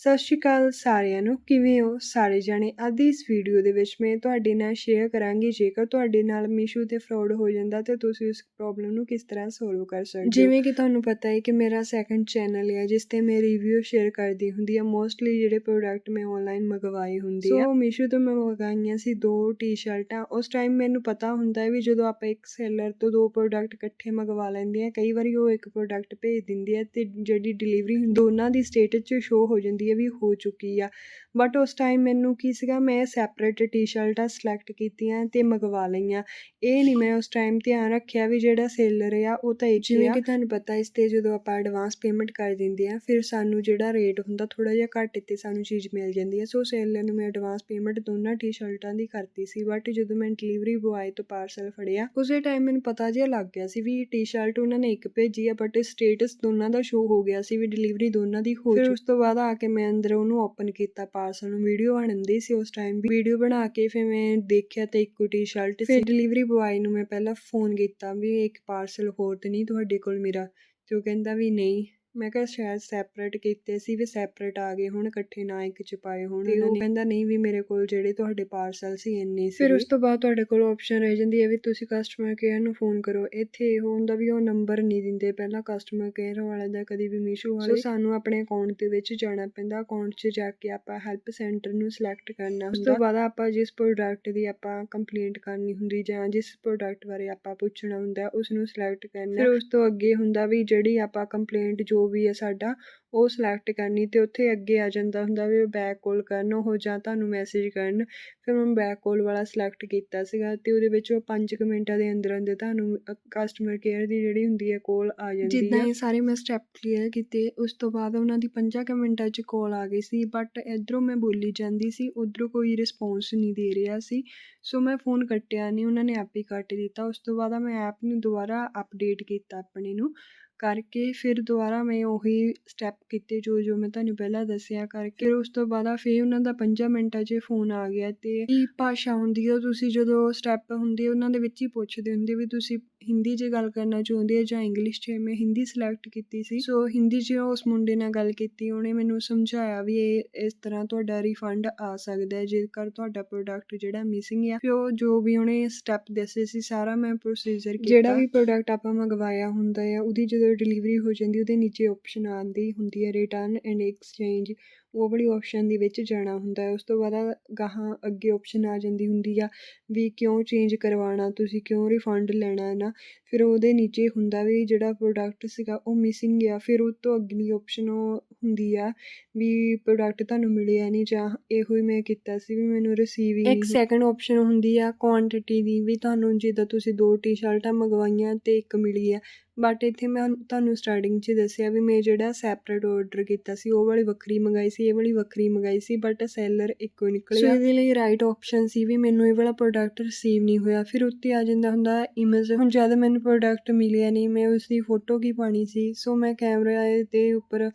ਸਤਿ ਸ਼੍ਰੀ ਅਕਾਲ ਸਾਰਿਆਂ ਨੂੰ। ਕਿਵੇਂ ਹੋ? ਸਾਰੇ ਜਣੇ ਅੱਜ ਇਸ ਵੀਡੀਓ ਦੇ ਵਿੱਚ ਮੈਂ ਤੁਹਾਡੇ ਨਾਲ ਸ਼ੇਅਰ ਕਰਾਂਗੀ। ਜੇਕਰ ਤੁਹਾਡੇ ਨਾਲ ਮੀਸ਼ੋ ਤੇ ਫਰਾਡ ਹੋ ਜਾਂਦਾ ਤੇ ਤੁਸੀਂ ਉਸ ਪ੍ਰੋਬਲਮ ਨੂੰ ਕਿਸ ਤਰ੍ਹਾਂ ਸੋਲਵ ਕਰ ਸਕਦੇ ਹੋ? ਜਿਵੇਂ ਕਿ ਤੁਹਾਨੂੰ ਪਤਾ ਹੈ ਕਿ ਮੇਰਾ ਸੈਕੰਡ ਚੈਨਲ ਹੈ ਜਿਸ ਤੇ ਮੈਂ ਰਿਵਿਊ ਸ਼ੇਅਰ ਕਰਦੀ ਹੁੰਦੀ ਆ ਮੋਸਟਲੀ ਜਿਹੜੇ ਪ੍ਰੋਡਕਟ ਮੈਂ ਆਨਲਾਈਨ ਮੰਗਵਾਏ ਹੁੰਦੇ ਆ। ਸੋ ਮੀਸ਼ੋ ਤੋਂ ਮੈਂ ਮੰਗਵਾਈਆਂ ਸੀ ਦੋ ਟੀ-ਸ਼ਰਟਾਂ ਉਸ ਟਾਈਮ ਮੈਨੂੰ ਪਤਾ ਹੁੰਦਾ ਹੈ ਵੀ ਜਦੋਂ ਆਪਾਂ ਇੱਕ ਸੈਲਰ ਤੋਂ ਦੋ ਪ੍ਰੋਡਕਟ ਇਕੱਠੇ ਮੰਗਵਾ ਲੈਂਦੇ ਆ ਕਈ ਵਾਰੀ ਉਹ ਇੱਕ ਪ੍ਰੋਡਕਟ ਭੇਜ ਦਿੰਦੀ ਹੈ ਤੇ ਜਿਹੜੀ ਡਿਲੀਵਰੀ ਦੋਨਾਂ ਦੀ ਸਟੇਟਸ 'ਚ ਸ਼ੋ ਹੋ ਜਾਂਦੀ ਵੀ ਹੋ ਚੁੱਕੀ ਆ। ਬਟ ਉਸ ਟਾਈਮ ਮੈਨੂੰ ਕੀ ਸੀਗਾ ਮੈਂ ਸੈਪਰੇਟ ਟੀ-ਸ਼ਰਟਾਂ ਸਿਲੈਕਟ ਕੀਤੀਆਂ ਤੇ ਮੰਗਵਾ ਲਈਆਂ। ਇਹ ਨਹੀਂ ਮੈਂ ਉਸ ਟਾਈਮ ਧਿਆਨ ਰੱਖਿਆ ਵੀ ਜਿਹੜਾ ਸੇਲਰ ਆ ਉਹ ਤਾਂ ਇਹ ਜਿਵੇਂ ਕਿ ਤੁਹਾਨੂੰ ਪਤਾ ਇਸ ਤੇ ਜਦੋਂ ਆਪਾਂ ਐਡਵਾਂਸ ਪੇਮੈਂਟ ਕਰ ਦਿੰਦੇ ਆ ਫਿਰ ਸਾਨੂੰ ਜਿਹੜਾ ਰੇਟ ਹੁੰਦਾ ਥੋੜਾ ਜਿਹਾ ਘੱਟ ਤੇ ਸਾਨੂੰ ਚੀਜ਼ ਮਿਲ ਜਾਂਦੀ ਹੈ ਸੋ ਸੇਲਰ ਨੂੰ ਮੈਂ ਐਡਵਾਂਸ ਪੇਮੈਂਟ ਦੋਨਾਂ ਟੀ-ਸ਼ਰਟਾਂ ਦੀ ਕਰਤੀ ਸੀ। ਬਟ ਜਦੋਂ ਮੈਂ ਡਿਲੀਵਰੀ ਬੁਆਏ ਤੋਂ ਪਾਰਸਲ ਫੜਿਆ ਉਸੇ ਟਾਈਮ ਮੈਨੂੰ ਪਤਾ ਜਿਹਾ ਲੱਗ ਗਿਆ ਸੀ ਵੀ ਟੀ-ਸ਼ਰਟ ਉਹਨਾਂ ਨੇ ਇੱਕ ਭੇਜੀ ਆ ਬਟ ਸਟੇਟਸ ਦੋਨਾਂ ਦਾ ਸ਼ੋ ਹੋ ਗਿਆ ਸੀ ਵੀ ਡਿਲੀਵਰੀ ਦੋਨਾਂ ਦੀ ਹੋ ਫਿਰ ਉਸ ਤੋਂ ਬਾਅਦ ਆ ਕੇ ਮੈਂ ਅੰਦਰ ਉਹਨੂੰ ਓਪਨ ਕੀਤਾ ਪਾਰਸਲ ਨੂੰ ਵੀਡੀਓ ਬਣਦੀ ਸੀ ਉਸ ਟਾਈਮ ਵੀਡੀਓ ਬਣਾ ਕੇ ਫਿਰ ਮੈਂ ਦੇਖਿਆ ਤੇ ਇੱਕੋ ਟੀ-ਸ਼ਰਟ ਫਿਰ ਡਿਲੀਵਰੀ ਬੁਆਏ ਨੂੰ ਮੈਂ ਪਹਿਲਾਂ ਫੋਨ ਕੀਤਾ ਵੀ ਇੱਕ ਪਾਰਸਲ ਹੋਰ ਤੇ ਨਹੀਂ ਤੁਹਾਡੇ ਕੋਲ ਮੇਰਾ। ਤੇ ਉਹ ਕਹਿੰਦਾ ਵੀ ਨਹੀਂ। ਮੈਂ ਕਿਹਾ ਸ਼ਾਇਦ ਸੈਪਰੇਟ ਕੀਤੇ ਸੀ ਵੀ ਸੈਪਰੇਟ ਆ ਗਏ ਹੁਣ ਇਕੱਠੇ ਨਾ ਇੱਕ ਚ ਪਾਏ ਹੋਣ। ਤੇ ਉਹ ਕਹਿੰਦਾ ਨਹੀਂ ਵੀ ਮੇਰੇ ਕੋਲ ਜਿਹੜੇ ਤੁਹਾਡੇ ਪਾਰਸਲ ਸੀ ਇੰਨੇ ਸੀ। ਫਿਰ ਉਸ ਤੋਂ ਬਾਅਦ ਤੁਹਾਡੇ ਕੋਲ ਆਪਸ਼ਨ ਰਹਿ ਜਾਂਦੀ ਹੈ ਵੀ ਤੁਸੀਂ ਕਸਟਮਰ ਕੇਅਰ ਨੂੰ ਫੋਨ ਕਰੋ। ਇੱਥੇ ਇਹ ਹੁੰਦਾ ਵੀ ਉਹ ਨੰਬਰ ਨਹੀਂ ਦਿੰਦੇ। ਪਹਿਲਾਂ ਕਸਟਮਰ ਕੇਅਰ ਵਾਲੇ ਦਾ ਕਦੀ ਵੀ ਮੀਸ਼ੋ ਵਾਲੇ। ਸੋ ਸਾਨੂੰ ਆਪਣੇ ਅਕਾਊਂਟ ਦੇ ਵਿੱਚ ਜਾਣਾ ਪੈਂਦਾ। ਅਕਾਊਂਟ 'ਚ ਜਾ ਕੇ ਆਪਾਂ ਹੈਲਪ ਸੈਂਟਰ ਨੂੰ ਸਿਲੈਕਟ ਕਰਨਾ ਹੁੰਦਾ ਉਸ ਤੋਂ ਬਾਅਦ ਆਪਾਂ ਜਿਸ ਪ੍ਰੋਡਕਟ ਦੀ ਆਪਾਂ ਕੰਪਲੇਂਟ ਕਰਨੀ ਹੁੰਦੀ ਜਾਂ ਜਿਸ ਪ੍ਰੋਡਕਟ ਬਾਰੇ ਆਪਾਂ ਪੁੱਛਣਾ ਹੁੰਦਾ ਉਸ ਨੂੰ ਸਿਲੈਕਟ ਕਰਨਾ। ਫਿਰ ਉਸ ਤੋਂ ਅੱਗੇ ਹੁੰਦਾ ਵੀ ਜਿਹੜੀ ਆਪਾਂ ਕੰਪਲੇਂਟ ਜੋ ਵੀ ਹੈ ਸਾਡਾ ਉਹ ਸਿਲੈਕਟ ਕਰਨੀ ਤੇ ਉੱਥੇ ਅੱਗੇ ਆ ਜਾਂਦਾ ਹੁੰਦਾ ਵੀ ਬੈਕ ਕਾਲ ਕਰਨ ਉਹ ਜਾਂ ਤੁਹਾਨੂੰ ਮੈਸੇਜ ਕਰਨ। ਫਿਰ ਮੈਂ ਬੈਕ ਕਾਲ ਵਾਲਾ ਸਿਲੈਕਟ ਕੀਤਾ ਸੀਗਾ ਤੇ ਉਹਦੇ ਵਿੱਚ ਉਹ 5 ਕੁ ਮਿੰਟਾਂ ਦੇ ਅੰਦਰ ਅੰਦਰ ਤੁਹਾਨੂੰ ਕਸਟਮਰ ਕੇਅਰ ਦੀ ਜਿਹੜੀ ਹੁੰਦੀ ਹੈ ਕਾਲ ਆ ਜਾਂਦੀ ਹੈ ਜਿੱਦਾਂ ਇਹ ਸਾਰੇ ਮੈਂ ਸਟੈਪ ਕਲੀਅਰ ਕੀਤੇ ਉਸ ਤੋਂ ਬਾਅਦ ਉਹਨਾਂ ਦੀ 5 ਕੁ ਮਿੰਟਾਂ 'ਚ ਕਾਲ ਆ ਗਈ ਸੀ ਬਟ ਇਧਰੋਂ ਮੈਂ ਬੋਲੀ ਜਾਂਦੀ ਸੀ ਉਧਰੋਂ ਕੋਈ ਰਿਸਪੌਂਸ ਨਹੀਂ ਦੇ ਰਿਹਾ ਸੀ। ਸੋ ਮੈਂ ਫੋਨ ਕੱਟਿਆ ਨਹੀਂ ਉਹਨਾਂ ਨੇ ਆਪ ਹੀ ਕੱਟ ਦਿੱਤਾ। ਉਸ ਤੋਂ ਬਾਅਦ ਮੈਂ ਐਪ ਨੂੰ ਦੁਬਾਰਾ ਅਪਡੇਟ ਕੀਤਾ ਆਪਣੇ ਨੂੰ। ਕਰਕੇ ਫਿਰ ਦੁਬਾਰਾ ਮੈਂ ਉਹੀ ਸਟੈਪ ਕੀਤੇ ਜੋ ਜੋ ਮੈਂ ਤੁਹਾਨੂੰ ਪਹਿਲਾਂ ਦੱਸਿਆ ਕਰਕੇ। ਫਿਰ ਉਸ ਤੋਂ ਬਾਅਦ ਆ ਫਿਰ ਉਹਨਾਂ ਦਾ 5 ਮਿੰਟਾਂ 'ਚ ਫੋਨ ਆ ਗਿਆ ਤੇ ਕੀ ਭਾਸ਼ਾ ਹੁੰਦੀ ਹੈ ਤੁਸੀਂ ਜਦੋਂ ਸਟੈਪ ਹੁੰਦੀ ਹੈ ਉਹਨਾਂ ਦੇ ਵਿੱਚ ਹੀ ਪੁੱਛਦੇ ਹੁੰਦੇ ਵੀ ਤੁਸੀਂ ਹਿੰਦੀ 'ਚ ਗੱਲ ਕਰਨਾ ਚਾਹੁੰਦੇ ਆ ਜਾਂ ਇੰਗਲਿਸ਼ 'ਚ। ਮੈਂ ਹਿੰਦੀ ਸਿਲੈਕਟ ਕੀਤੀ ਸੀ। ਸੋ ਹਿੰਦੀ 'ਚ ਉਸ ਮੁੰਡੇ ਨਾਲ ਗੱਲ ਕੀਤੀ ਉਹਨੇ ਮੈਨੂੰ ਸਮਝਾਇਆ ਵੀ ਇਹ ਇਸ ਤਰ੍ਹਾਂ ਤੁਹਾਡਾ ਰਿਫੰਡ ਆ ਸਕਦਾ ਹੈ ਜੇਕਰ ਤੁਹਾਡਾ ਪ੍ਰੋਡਕਟ ਜਿਹੜਾ ਮਿਸਿੰਗ ਆ ਫਿਰ ਉਹ ਜੋ ਵੀ ਉਹਨੇ ਸਟੈਪ ਦੱਸੇ ਸੀ ਸਾਰਾ ਮੈਂ ਪ੍ਰੋਸੀਜਰ ਕੀਤਾ। ਜਿਹੜਾ ਵੀ ਪ੍ਰੋਡਕਟ ਆਪਾਂ ਮੰਗਵਾਇਆ ਹੁੰਦਾ ਆ ਉਹਦੀ ਜਦੋਂ ਡਿਲੀਵਰੀ ਹੋ ਜਾਂਦੀ ਉਹਦੇ ਨੀਚੇ ਆਪਸ਼ਨ ਆਉਂਦੀ ਹੁੰਦੀ ਹੈ ਰਿਟਰਨ ਐਂਡ ਐਕਸਚੇਂਜ ਉਹ ਵਾਲੀ ਆਪਸ਼ਨ ਦੇ ਵਿੱਚ ਜਾਣਾ ਹੁੰਦਾ ਹੈ ਉਸ ਤੋਂ ਬਾਅਦ ਗਾਹਾਂ ਅੱਗੇ ਆਪਸ਼ਨ ਆ ਜਾਂਦੀ ਹੁੰਦੀ ਆ ਵੀ ਕਿਉਂ ਚੇਂਜ ਕਰਵਾਉਣਾ ਤੁਸੀਂ ਕਿਉਂ ਰਿਫੰਡ ਲੈਣਾ ਹੈ ਨਾ ਫਿਰ ਉਹਦੇ ਨੀਚੇ ਹੁੰਦਾ ਵੀ ਜਿਹੜਾ ਪ੍ਰੋਡਕਟ ਸੀਗਾ ਉਹ ਮਿਸਿੰਗ ਆ ਫਿਰ ਉਹ ਤੋਂ ਅਗਲੀ ਆਪਸ਼ਨ ਉਹ ਹੁੰਦੀ ਆ ਵੀ ਪ੍ਰੋਡਕਟ ਤੁਹਾਨੂੰ ਮਿਲਿਆ ਨਹੀਂ ਜਾਂ ਇਹੋ ਹੀ ਮੈਂ ਕੀਤਾ ਸੀ ਵੀ ਮੈਨੂੰ ਰਿਸੀਵ ਹੀ ਇੱਕ ਸੈਕੰਡ ਆਪਸ਼ਨ ਹੁੰਦੀ ਆ ਕੁਆਂਟੀਟੀ ਦੀ ਵੀ ਤੁਹਾਨੂੰ ਜਿੱਦਾਂ ਤੁਸੀਂ ਦੋ ਟੀ-ਸ਼ਰਟਾਂ ਮੰਗਵਾਈਆਂ ਤੇ ਇੱਕ ਮਿਲੀ ਆ ਬਟ ਇੱਥੇ ਮੈਂ ਤੁਹਾਨੂੰ ਸਟਾਰਟਿੰਗ 'ਚ ਦੱਸਿਆ ਵੀ ਮੈਂ ਜਿਹੜਾ ਸੈਪਰੇਟ ਆਰਡਰ ਕੀਤਾ ਸੀ ਉਹ ਵਾਲੀ ਵੱਖਰੀ ਮੰਗਾਈ ਸੀ ਇਹ ਵਾਲੀ ਵੱਖਰੀ ਮੰਗਾਈ ਸੀ ਬਟ ਸੈਲਰ ਇੱਕੋ ਹੀ ਨਿਕਲਿਆ। ਸੋ ਇਹਦੇ ਲਈ ਰਾਈਟ ਆਪਸ਼ਨ ਸੀ ਵੀ ਮੈਨੂੰ ਇਹ ਵਾਲਾ ਪ੍ਰੋਡਕਟ ਰਿਸੀਵ ਨਹੀਂ ਹੋਇਆ। ਫਿਰ ਉੱਤੇ ਆ ਜਾਂਦਾ ਹੁੰਦਾ ਇਮੇਜ ਹੁਣ ਜਦ ਮੈਨੂੰ ਪ੍ਰੋਡਕਟ ਮਿਲਿਆ ਨਹੀਂ, ਮੈਂ ਉਸ ਦੀ ਫੋਟੋ ਕੀ ਪਾਣੀ ਸੀ? ਸੋ ਮੈਂ ਕੈਮਰਾ ਦੇ ਉੱਪਰ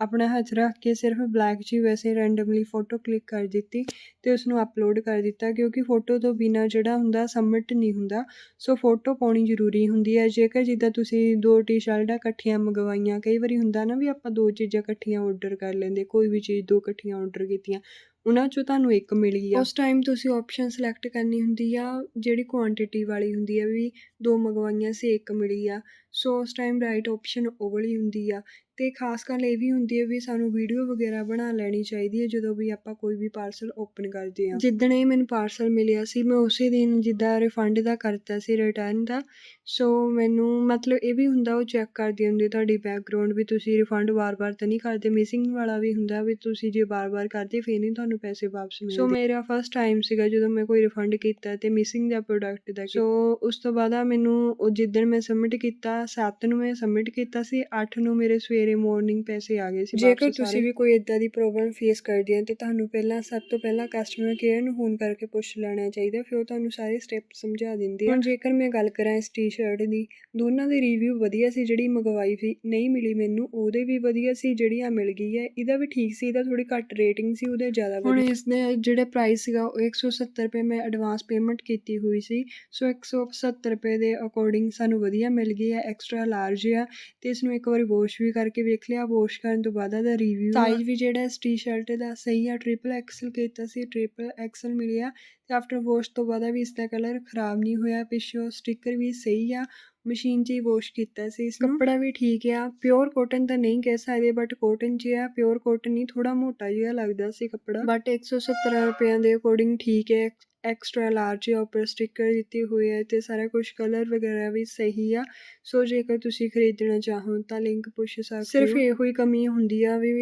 ਆਪਣਾ ਹੱਥ ਰੱਖ ਕੇ ਸਿਰਫ ਬਲੈਕ 'ਚ ਹੀ ਵੈਸੇ ਰੈਂਡਮਲੀ ਫੋਟੋ ਕਲਿੱਕ ਕਰ ਦਿੱਤੀ ਤੇ ਉਸ ਨੂੰ ਅਪਲੋਡ ਕਰ ਦਿੱਤਾ ਕਿਉਂਕਿ ਫੋਟੋ ਤੋਂ ਬਿਨਾ ਜਿਹੜਾ ਹੁੰਦਾ ਸਬਮਿਟ ਨਹੀਂ ਹੁੰਦਾ। ਸੋ ਫੋਟੋ ਪਾਉਣੀ ਜ਼ਰੂਰੀ ਹੁੰਦੀ ਹੈ। ਜੇਕਰ ਜਿੱਦਾਂ ਤੁਸੀਂ ਦੋ ਟੀ-ਸ਼ਰਟਾਂ ਇਕੱਠੀਆਂ ਮੰਗਵਾਈਆਂ, ਕਈ ਵਾਰੀ ਹੁੰਦਾ ਨਾ ਵੀ ਆਪਾਂ ਦੋ ਚੀਜ਼ਾਂ ਇਕੱਠੀਆਂ ਆਰਡਰ ਕਰ ਲੈਂਦੇ, ਕੋਈ ਵੀ ਚੀਜ਼ ਦੋ ਇਕੱਠੀਆਂ ਆਰਡਰ ਕੀਤੀਆਂ, ਉਹਨਾਂ 'ਚੋਂ ਤੁਹਾਨੂੰ ਇੱਕ ਮਿਲੀ ਆ। ਉਸ ਟਾਈਮ ਤੁਸੀਂ ਆਪਸ਼ਨ ਸਿਲੈਕਟ ਕਰਨੀ ਹੁੰਦੀ ਆ, ਜਿਹੜੀ ਕੁਆਂਟੀਟੀ ਵਾਲੀ ਹੁੰਦੀ ਆ ਵੀ ਦੋ ਮੰਗਵਾਈਆਂ ਸੀ, ਇੱਕ ਮਿਲੀ ਆ। ਸੋ ਉਸ ਟਾਈਮ ਰਾਈਟ ਆਪਸ਼ਨ ਉਹ ਵਾਲੀ ਹੁੰਦੀ ਆ। ਅਤੇ ਖਾਸ ਗੱਲ ਇਹ ਵੀ ਹੁੰਦੀ ਹੈ ਵੀ ਸਾਨੂੰ ਵੀਡੀਓ ਵਗੈਰਾ ਬਣਾ ਲੈਣੀ ਚਾਹੀਦੀ ਹੈ ਜਦੋਂ ਵੀ ਆਪਾਂ ਕੋਈ ਵੀ ਪਾਰਸਲ ਓਪਨ ਕਰਦੇ ਹਾਂ। ਜਿੱਦਣ ਇਹ ਮੈਨੂੰ ਪਾਰਸਲ ਮਿਲਿਆ ਸੀ, ਮੈਂ ਉਸੇ ਦਿਨ ਜਿੱਦਾਂ ਰਿਫੰਡ ਦਾ ਕਰਤਾ ਸੀ ਰਿਟਰਨ ਦਾ ਸੋ ਮੈਨੂੰ ਮਤਲਬ ਇਹ ਵੀ ਹੁੰਦਾ, ਉਹ ਚੈੱਕ ਕਰਦੀ ਹੁੰਦੀ ਤੁਹਾਡੀ ਬੈਕਗ੍ਰਾਉਂਡ ਵੀ ਤੁਸੀਂ ਰਿਫੰਡ ਵਾਰ-ਵਾਰ ਤਾਂ ਨਹੀਂ ਕਰਦੇ ਮਿਸਿੰਗ ਵਾਲਾ ਵੀ ਹੁੰਦਾ ਵੀ ਤੁਸੀਂ ਜੇ ਵਾਰ-ਵਾਰ ਕਰਦੇ ਫਿਰ ਨਹੀਂ ਤੁਹਾਨੂੰ ਪੈਸੇ ਵਾਪਸ ਮਿਲਦੇ। ਸੋ ਮੇਰਾ ਫਸਟ ਟਾਈਮ ਸੀਗਾ ਜਦੋਂ ਮੈਂ ਕੋਈ ਰਿਫੰਡ ਕੀਤਾ ਤੇ ਮਿਸਿੰਗ ਦਾ ਪ੍ਰੋਡਕਟ ਦਾ ਸੋ ਉਸ ਤੋਂ ਬਾਅਦ ਮੈਨੂੰ ਉਹ ਜਿੱਦਣ ਮੈਂ ਸਬਮਿਟ ਕੀਤਾ 7 ਨੂੰ ਮੈਂ ਸਬਮਿਟ ਕੀਤਾ ਸੀ 8 ਨੂੰ ਮੇਰੇ ਸਵੇਰੇ ਮਾਰਨਿੰਗ ਪੈਸੇ ਆ ਗਏ ਸੀ ਜੇਕਰ ਤੁਸੀਂ ਵੀ ਕੋਈ ਇਦਾਂ ਦੀ ਪ੍ਰੋਬਲਮ ਫੇਸ ਕਰਦੇ ਹੋ ਤੇ ਤੁਹਾਨੂੰ ਪਹਿਲਾਂ ਸਭ ਤੋਂ ਪਹਿਲਾਂ ਕਸਟਮਰ ਕੇਅਰ ਨੂੰ ਫੋਨ ਕਰਕੇ ਪੁੱਛ ਲੈਣਾ ਚਾਹੀਦਾ ਫਿਰ ਉਹ ਤੁਹਾਨੂੰ ਸਾਰੇ ਸਟੈਪ ਸਮਝਾ ਦਿੰਦੇ ਆ। ਜੇਕਰ ਮੈਂ ਗੱਲ ਕਰਾਂ ਇਸ ਟੀ-ਸ਼ਰਟ ਦੀ ਦੋਨਾਂ ਦੇ ਰਿਵਿਊ ਵਧੀਆ ਸੀ ਜਿਹੜੀ ਮੰਗਵਾਈ ਸੀ ਨਹੀਂ ਮਿਲੀ ਮੈਨੂੰ ਉਹਦੇ ਵੀ ਵਧੀਆ ਸੀ ਜਿਹੜੀ ਆ ਮਿਲ ਗਈ ਹੈ ਇਹਦਾ ਵੀ ਠੀਕ ਸੀ ਇਹਦਾ ਥੋੜੀ ਘੱਟ ਰੇਟਿੰਗ ਸੀ ਉਹਦੇ ਜ਼ਿਆਦਾ ਵਧੀਆ ਹੁਣ ਇਸ ਦੇ ਜਿਹੜੇ ਪ੍ਰਾਈਸ ਸੀਗਾ ਉਹ 170 ਰੁਪਏ ਮੈਂ ਐਡਵਾਂਸ ਪੇਮੈਂਟ ਕੀਤੀ ਹੋਈ ਸੀ ਸੋ 170 ਰੁਪਏ ਦੇ ਅਕੋਰਡਿੰਗ ਸਾਨੂੰ ਵਧੀਆ ਮਿਲ ਗਈ ਹੈ ਐਕਸਟਰਾ ਲਾਰਜ ਆ ਤੇ ਇਸ ਨੂੰ ਇੱਕ ਵਾਰੀ ਵਾਸ਼ ਵੀ ਕਰਕੇ ਵੇਖ ਲਿਆ ਵਾਸ਼ ਕਰਨ ਤੋਂ ਬਾਅਦ ਇਹਦਾ ਰਿਵਿਊ ਸਾਈਜ਼ ਵੀ ਜਿਹੜਾ ਇਸ ਟੀ-ਸ਼ਰਟ ਦਾ ਸਹੀ ਆ ਟ੍ਰਿਪਲ ਐਕਸਲ ਕੀਤਾ ਸੀ ਟ੍ਰਿਪਲ ਐਕਸਲ ਮਿਲਿਆ। ਤੇ ਆਫਟਰ ਵਾਸ਼ ਤੋਂ ਬਾਅਦ ਵੀ ਇਸ ਦਾ ਕਲਰ ਖਰਾਬ ਨਹੀਂ ਹੋਇਆ ਪਿੱਛੋਂ ਸਟicker ਵੀ ਸਹੀ ਆ ਮਸ਼ੀਨ 'ਚ ਹੀ ਵਾਸ਼ ਕੀਤਾ ਸੀ ਇਸ ਕੱਪੜਾ ਵੀ ਠੀਕ ਆ ਪਿਓਰ ਕਾਟਨ ਤਾਂ ਨਹੀਂ ਕਹਿ ਸਕਦੇ ਬਟ ਕਾਟਨ 'ਚ ਆ ਪਿਓਰ ਕਾਟਨ ਨਹੀਂ ਥੋੜਾ ਮੋਟਾ ਜਿਹਾ ਲੱਗਦਾ ਸੀ ਕੱਪੜਾ। ਬਟ 170 ਰੁਪਏ ਦੇ ਅਕੋਰਡਿੰਗ ਠੀਕ ਹੈ ਐਕਸਟਰਾ ਲਾਰਜ ਉੱਪਰ ਸਟicker ਦਿੱਤੇ ਹੋਏ ਆ ਤੇ ਸਾਰਾ ਕੁਝ ਕਲਰ ਵਗੈਰਾ ਵੀ ਸਹੀ ਆ। ਸੋ ਜੇਕਰ ਤੁਸੀਂ ਖਰੀਦਣਾ ਚਾਹੋ ਤਾਂ ਲਿੰਕ ਪੁੱਛ ਸਕਦੇ ਹੋ। ਸਿਰਫ ਇਹੋ ਹੀ ਕਮੀ ਹੁੰਦੀ ਆ ਵੀ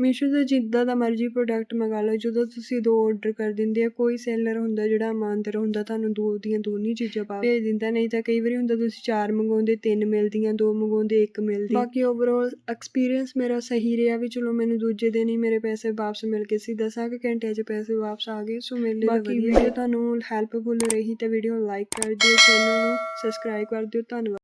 ਮੀਸ਼ੋ ਤੋਂ ਜਿੱਦਾਂ ਦਾ ਮਰਜ਼ੀ ਪ੍ਰੋਡਕਟ ਮੰਗਾ ਲਓ ਜਦੋਂ ਤੁਸੀਂ ਦੋ ਆਰਡਰ ਕਰ ਦਿੰਦੇ ਆ ਕੋਈ ਸੈਲਰ ਹੁੰਦਾ ਜਿਹੜਾ ਇਮਾਨਦਾਰ ਹੁੰਦਾ ਤੁਹਾਨੂੰ ਦੋ ਦੀਆਂ ਦੋਨੀ ਚੀਜ਼ਾਂ ਪਾ ਭੇਜ ਦਿੰਦਾ। ਨਹੀਂ ਤਾਂ ਕਈ ਵਾਰੀ ਹੁੰਦਾ ਤੁਸੀਂ ਚਾਰ ਮੰਗਾਉਂਦੇ ਤਿੰਨ ਮਿਲਦੀਆਂ ਦੋ ਮੰਗਾਉਂਦੇ ਇੱਕ ਮਿਲਦੀ। ਬਾਕੀ ਓਵਰਆਲ ਐਕਸਪੀਰੀਅੰਸ ਮੇਰਾ ਸਹੀ ਰਿਹਾ ਵੀ ਚਲੋ ਮੈਨੂੰ ਦੂਜੇ ਦਿਨ ਹੀ ਮੇਰੇ ਪੈਸੇ ਵਾਪਸ ਮਿਲ ਗਏ ਸੀ। ਦਸਾਂ ਕੁ ਘੰਟਿਆਂ 'ਚ ਪੈਸੇ ਵਾਪਸ ਆ ਗਏ ਸੋ ਮੇਰੇ ਲਈ ਬਾਕੀ ਵੀਡੀਓ ਤੁਹਾਨੂੰ ਹੈਲਪਫੁਲ ਰਹੀ ਤਾਂ ਵੀਡੀਓ ਲਾਈਕ ਕਰ ਦਿਓ ਚੈਨਲ ਨੂੰ ਸਬਸਕ੍ਰਾਈਬ ਕਰ ਦਿਓ। ਧੰਨਵਾਦ।